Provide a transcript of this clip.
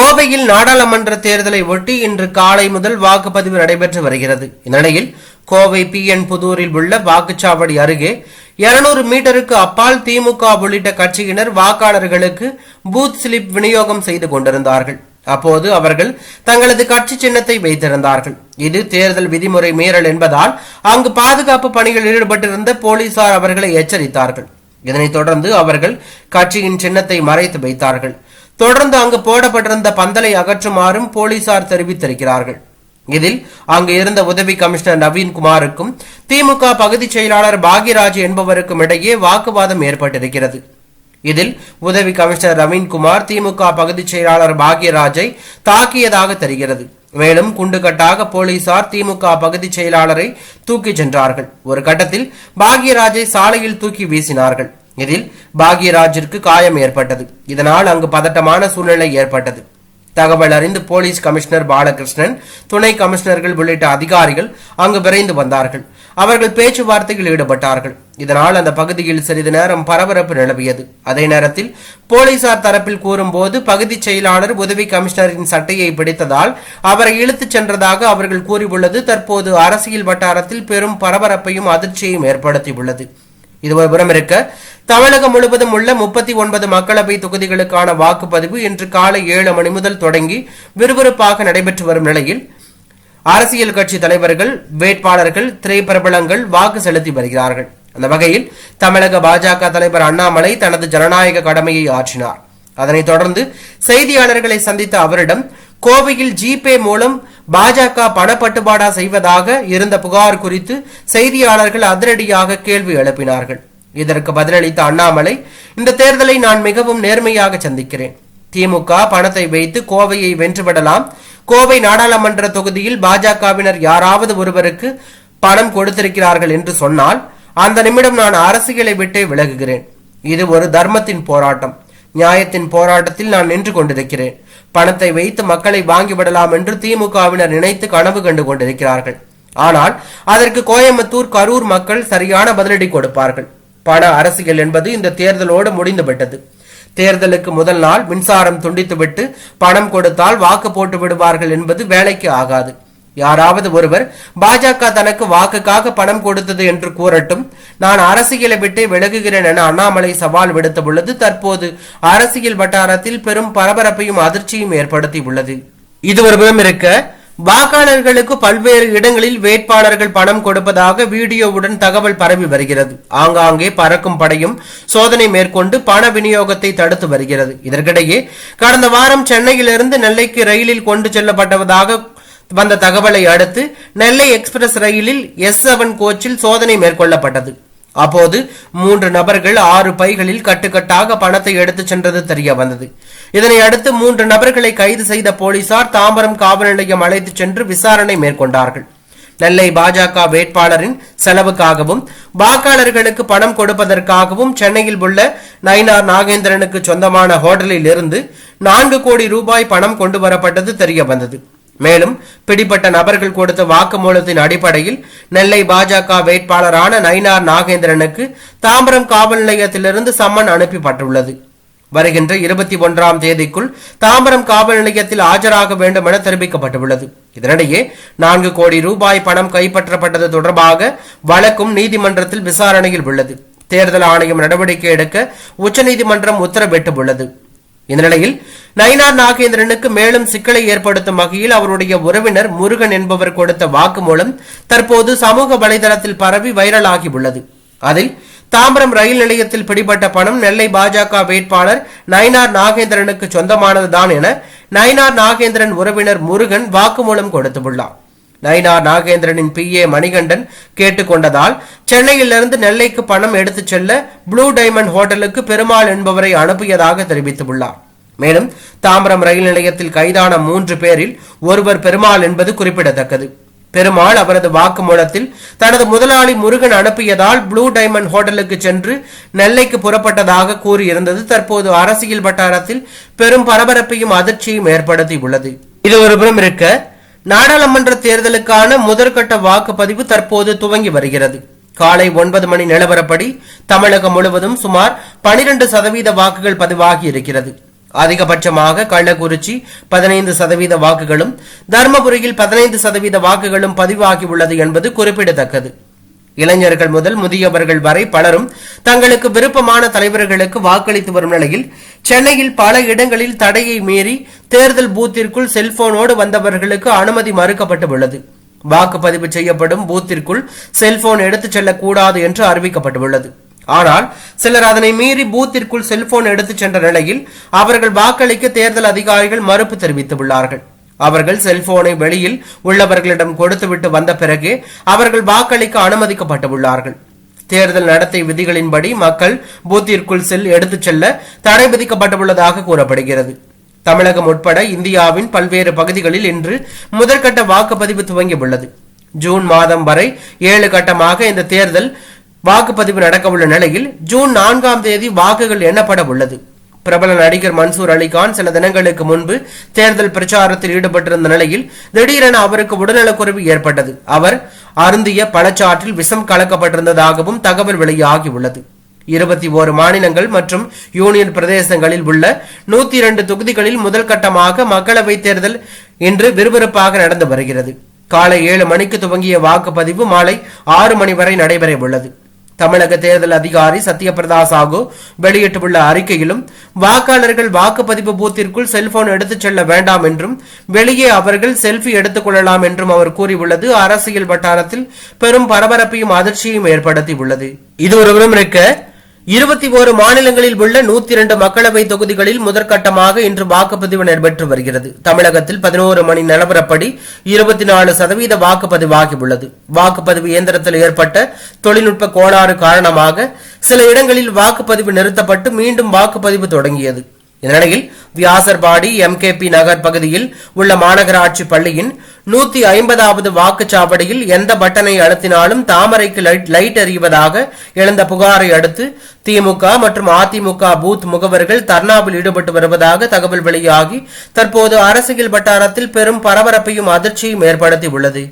கோவையில் நாடாளுமன்ற தேர்தலை ஒட்டி இன்று காலை முதல் வாக்குப்பதிவு நடைபெற்று வருகிறது. இந்நிலையில் கோவை பி என் புதூரில் உள்ள வாக்குச்சாவடி அருகே 200 மீட்டருக்கு அப்பால் திமுக உள்ளிட்ட கட்சியினர் வாக்காளர்களுக்கு பூத் ஸ்லிப் விநியோகம் செய்து கொண்டிருந்தார்கள். அப்போது அவர்கள் தங்களது கட்சி சின்னத்தை வைத்திருந்தார்கள். இது தேர்தல் விதிமுறை மீறல் என்பதால் அங்கு பாதுகாப்பு பணியில் ஈடுபட்டிருந்த போலீசார் அவர்களை எச்சரித்தார்கள். இதனைத் தொடர்ந்து அவர்கள் கட்சியின் சின்னத்தை மறைத்து வைத்தார்கள். தொடர்ந்து அங்கு போடப்பட்டிருந்த பந்தலை அகற்றுமாறும் போலீசார் தெரிவித்திருக்கிறார்கள். இதில் அங்கு இருந்த உதவி கமிஷனர் நவீன்குமாருக்கும் திமுக பகுதி செயலாளர் பாக்யராஜ் என்பவருக்கும் இடையே வாக்குவாதம் ஏற்பட்டிருக்கிறது. இதில் உதவி கமிஷனர் ரவீன்குமார் திமுக பகுதி செயலாளர் பாக்யராஜை தாக்கியதாக தெரிகிறது. மேலும் குண்டுகட்டாக போலீசார் திமுக பகுதி செயலாளரை தூக்கிச் சென்றார்கள். ஒரு கட்டத்தில் பாக்யராஜை சாலையில் தூக்கி வீசினார்கள். இதில் பாக்யராஜிற்கு காயம் ஏற்பட்டது. இதனால் அங்கு பதட்டமான சூழ்நிலை ஏற்பட்டது. தகவல் அறிந்து போலீஸ் கமிஷனர் பாலகிருஷ்ணன் துணை கமிஷனர்கள் உள்ளிட்ட அதிகாரிகள் அங்கு விரைந்து வந்தார்கள். அவர்கள் பேச்சுவார்த்தையில் ஈடுபட்டார்கள். இதனால் அந்த பகுதியில் சிறிது நேரம் பரபரப்பு நிலவியது. அதே நேரத்தில் போலீசார் தரப்பில் கூறும்போது பகுதி செயலாளர் உதவி கமிஷனரின் சட்டையை பிடித்ததால் அவரை இழுத்துச் சென்றதாக அவர்கள் கூறியுள்ளது. தற்போது அரசியல் வட்டாரத்தில் பெரும் பரபரப்பையும் அதிர்ச்சியையும் ஏற்படுத்தியுள்ளது. இது ஒரு புறம் இருக்க தமிழகம் முழுவதும் உள்ள முப்பத்தி ஒன்பது மக்களவை தொகுதிகளுக்கான வாக்குப்பதிவு இன்று காலை ஏழு மணி முதல் தொடங்கி விறுவிறுப்பாக நடைபெற்று வரும் நிலையில் அரசியல் கட்சி தலைவர்கள் வேட்பாளர்கள் திரைப்பிரபலங்கள் வாக்கு செலுத்தி வருகிறார்கள். அந்த வகையில் தமிழக பாஜக தலைவர் அண்ணாமலை தனது ஜனநாயக கடமையை ஆற்றினார். அதனைத் தொடர்ந்து செய்தியாளர்களை சந்தித்த அவரிடம் கோவையில் ஜிபே மூலம் பாஜக பணப்பட்டுவாடா செய்வதாக இருந்த புகார் குறித்து செய்தியாளர்கள் அதிரடியாக கேள்வி எழுப்பினார்கள். இதற்கு பதிலளித்த அண்ணாமலை இந்த தேர்தலை நான் மிகவும் நேர்மையாக சந்திக்கிறேன். திமுக பணத்தை வைத்து கோவையை வென்றுவிடலாம். கோவை நாடாளுமன்ற தொகுதியில் பாஜகவினர் யாராவது ஒருவருக்கு பணம் கொடுத்திருக்கிறார்கள் என்று சொன்னால் அந்த நிமிடம் நான் அரசியலை விட்டே விலகுகிறேன். இது ஒரு தர்மத்தின் போராட்டம். நியாயத்தின் போராட்டத்தில் நான் நின்று கொண்டிருக்கிறேன். பணத்தை வைத்து மக்களை வாங்கிவிடலாம் என்று திமுகவினர் நினைத்து கனவு கண்டு கொண்டிருக்கிறார்கள். ஆனால் அதற்கு கோயம்புத்தூர் கரூர் மக்கள் சரியான பதிலடி கொடுப்பார்கள். பண அரசியல் என்பது இந்த தேர்தலோடு முடிந்துவிட்டது. தேர்தலுக்கு முதல் நாள் மின்சாரம் துண்டித்துவிட்டு பணம் கொடுத்தால் வாக்கு போட்டு விடுவார்கள் என்பது வேலைக்கு ஆகாது. யாராவது ஒருவர் பாஜக தனக்கு வாக்குக்காக பணம் கொடுத்தது என்று கூறட்டும் நான் அரசியலை விட்டே விலகுகிறேன் என அண்ணாமலை சவால் விடுத்த பொழுது தற்போது அரசியல் வட்டாரத்தில் பெரும் பரபரப்பையும் அதிர்ச்சியும் ஏற்படுத்தி உள்ளது இது ஒரு புறம் இருக்க வாக்காளர்களுக்கு பல்வேறு இடங்களில் வேட்பாளர்கள் பணம் கொடுப்பதாக வீடியோவுடன் தகவல் பரவி வருகிறது. ஆங்காங்கே பறக்கும் படையும் சோதனை மேற்கொண்டு பண விநியோகத்தை தடுத்து வருகிறது. இதற்கிடையே கடந்த வாரம் சென்னையிலிருந்து நெல்லைக்கு ரயிலில் கொண்டு செல்லப்பட்டதாக வந்த தகவலை அடுத்து நெல்லை எக்ஸ்பிரஸ் ரயிலில் எஸ் செவன் கோச்சில் சோதனை மேற்கொள்ளப்பட்டது. அப்போது மூன்று நபர்கள் ஆறு பைகளில் கட்டுக்கட்டாக பணத்தை எடுத்துச் சென்றது தெரிய வந்தது. இதனை அடுத்து மூன்று நபர்களை கைது செய்த போலீசார் தாம்பரம் காவல் நிலையம் அழைத்துச் சென்று விசாரணை மேற்கொண்டார்கள். நெல்லை பாஜக வேட்பாளரின் செலவுக்காகவும் வாக்காளர்களுக்கு பணம் கொடுப்பதற்காகவும் சென்னையில் உள்ள நயினார் நாகேந்திரனுக்கு சொந்தமான ஹோட்டலில் இருந்து நான்கு கோடி ரூபாய் பணம் கொண்டு வரப்பட்டது தெரிய வந்தது. மேலும் பிடிப்பட்ட நபர்கள் கொடுத்த வாக்குமூலத்தின் அடிப்படையில் நெல்லை பாஜக வேட்பாளரான நயினார் நாகேந்திரனுக்கு தாம்பரம் காவல் நிலையத்திலிருந்து சம்மன் அனுப்பப்பட்டுள்ளது. வருகின்ற இருபத்தி ஒன்றாம் தேதிக்குள் தாம்பரம் காவல் நிலையத்தில் ஆஜராக வேண்டும் என தெரிவிக்கப்பட்டுள்ளது. இதனிடையே நான்கு கோடி ரூபாய் பணம் கைப்பற்றப்பட்டது தொடர்பாக வழக்கும் நீதிமன்றத்தில் விசாரணையில் உள்ளது. தேர்தல் ஆணையம் நடவடிக்கை எடுக்க உச்சநீதிமன்றம் உத்தரவிட்டுள்ளது. இந்த நிலையில் நயினார் நாகேந்திரனுக்கு மேலும் சிக்கலை ஏற்படுத்தும் வகையில் அவருடைய உறவினர் முருகன் என்பவர் கொடுத்த வாக்குமூலம் தற்போது சமூக வலைதளத்தில் பரவி வைரலாகி உள்ளது. அதில் தாம்பரம் ரயில் நிலையத்தில் பிடிபட்ட பணம் நெல்லை பாஜக வேட்பாளர் நயினார் நாகேந்திரனுக்கு சொந்தமானதுதான் என நயினார் நாகேந்திரன் உறவினர் முருகன் வாக்குமூலம் கொடுத்துள்ளார். நயினார் நாகேந்திரனின் பி. ஏ. மணிகண்டன் கேட்டுக்கொண்டதால் சென்னையிலிருந்து நெல்லைக்கு பணம் எடுத்துச் செல்ல ப்ளூ டைமண்ட் ஹோட்டலுக்கு பெருமாள் என்பவரை அனுப்பியதாக தெரிவித்துள்ளார். மேலும் தாம்பரம் ரயில் நிலையத்தில் கைதான மூன்று பேரில் ஒருவர் பெருமாள் என்பது குறிப்பிடத்தக்கது. பெருமாள் அவரது வாக்குமூலத்தில் தனது முதலாளி முருகன் அனுப்பியதால் ப்ளூ டைமண்ட் ஹோட்டலுக்கு சென்று நெல்லைக்கு புறப்பட்டதாக கூறியிருந்தது. தற்போது அரசியல் வட்டாரத்தில் பெரும் பரபரப்பையும் அதிர்ச்சியும் ஏற்படுத்தி உள்ளது இது ஒருபுறம் இருக்க நாடாளுமன்ற தேர்தலுக்கான முதற்கட்ட வாக்குப்பதிவு தற்போது துவங்கி வருகிறது. காலை ஒன்பது மணி நிலவரப்படி தமிழகம் முழுவதும் சுமார் பனிரெண்டு சதவீத வாக்குகள் பதிவாகி இருக்கிறது. அதிகபட்சமாக கள்ளக்குறிச்சி பதினைந்து சதவீத வாக்குகளும் தருமபுரியில் பதினைந்து சதவீத வாக்குகளும் பதிவாகியுள்ளது என்பது குறிப்பிடத்தக்கது. இளைஞர்கள் முதல் முதியவர்கள் வரை பலரும் தங்களுக்கு விருப்பமான தலைவர்களுக்கு வாக்களித்து வரும் நிலையில் சென்னையில் பல இடங்களில் தடையை மீறி தேர்தல் பூத்திற்குள் செல்போனோடு வந்தவர்களுக்கு அனுமதி மறுக்கப்பட்டு உள்ளது வாக்குப்பதிவு செய்யப்படும் பூத்திற்குள் செல்போன் எடுத்துச் செல்லக்கூடாது என்று அறிவிக்கப்பட்டுள்ளது. ஆனால் சிலர் அதனை மீறி பூத்திற்குள் செல்போன் எடுத்துச் சென்ற நிலையில் அவர்கள் வாக்களிக்க தேர்தல் அதிகாரிகள் மறுப்பு தெரிவித்துள்ளார்கள். அவர்கள் செல்போனை வெளியில் உள்ளவர்களிடம் கொடுத்துவிட்டு வந்த பிறகே அவர்கள் வாக்களிக்க அனுமதிக்கப்பட்டுள்ளார்கள். தேர்தல் நடத்தை விதிகளின்படி மக்கள் பூத்திற்குள் செல் எடுத்துச் செல்ல தடை விதிக்கப்பட்டுள்ளதாக கூறப்படுகிறது. தமிழகம் உட்பட இந்தியாவின் பல்வேறு பகுதிகளில் இன்று முதற்கட்ட வாக்குப்பதிவு துவங்கியுள்ளது. ஜூன் மாதம் வரை ஏழு கட்டமாக இந்த தேர்தல் வாக்குப்பதிவு நடக்கவுள்ள நிலையில் ஜூன் நான்காம் தேதி வாக்குகள் எண்ணப்பட உள்ளது. பிரபல நடிகர் மன்சூர் அலிகான் சில தினங்களுக்கு முன்பு தேர்தல் பிரச்சாரத்தில் ஈடுபட்டிருந்த நிலையில் திடீரென அவருக்கு உடல்நலக்குறைவு ஏற்பட்டது. அவர் அருந்திய பழச்சாற்றில் விஷம் கலக்கப்பட்டிருந்ததாகவும் தகவல் வெளியாகியுள்ளது. இருபத்தி ஓரு மாநிலங்கள் மற்றும் யூனியன் பிரதேசங்களில் உள்ள நூத்தி இரண்டு தொகுதிகளில் முதல் கட்டமாக மக்களவைத் தேர்தல் இன்று விறுவிறுப்பாக நடந்து வருகிறது. காலை ஏழு மணிக்கு துவங்கிய வாக்குப்பதிவு மாலை ஆறு மணி வரை நடைபெற உள்ளது தமிழக தேர்தல் அதிகாரி சத்யபிரதா சாகு வெளியிட்டுள்ள அறிக்கையிலும் வாக்காளர்கள் வாக்குப்பதிவு பூத்திற்குள் செல்போன் எடுத்துச் செல்ல வேண்டாம் என்றும் வெளியே அவர்கள் செல்ஃபி எடுத்துக் கொள்ளலாம் என்றும் அவர் கூறியுள்ளது. அரசியல் வட்டாரத்தில் பெரும் பரபரப்பையும் அதிர்ச்சியையும் ஏற்படுத்தியுள்ளது. இது ஒருவரும் இருக்க இருபத்தி ஓரு மாநிலங்களில் உள்ள நூத்தி இரண்டு மக்களவை தொகுதிகளில் முதற்கட்டமாக இன்று வாக்குப்பதிவு நடைபெற்று வருகிறது. தமிழகத்தில் பதினோரு மணி நிலவரப்படி இருபத்தி நாலு சதவீத வாக்குப்பதிவாகியுள்ளது. வாக்குப்பதிவு இயந்திரத்தில் ஏற்பட்ட தொழில்நுட்ப கோளாறு காரணமாக சில இடங்களில் வாக்குப்பதிவு நிறுத்தப்பட்டு மீண்டும் வாக்குப்பதிவு தொடங்கியது. இந்நிலையில் வியாசர்பாடி எம்கேபி நகர் பகுதியில் உள்ள மாநகராட்சி பள்ளியின் நூத்தி ஐம்பதாவது வாக்குச்சாவடியில் எந்த பட்டனை அழுத்தினாலும் தாமரைக்கு லைட் லைட் எறிவதாக எழுந்த புகாரை அடுத்து திமுக மற்றும் அதிமுக பூத் முகவர்கள் தர்ணாவில் ஈடுபட்டு வருவதாக தகவல் வெளியாகி தற்போது அரசியல் வட்டாரத்தில் பெரும் பரபரப்பையும் அதிர்ச்சியும் ஏற்படுத்தியுள்ளது.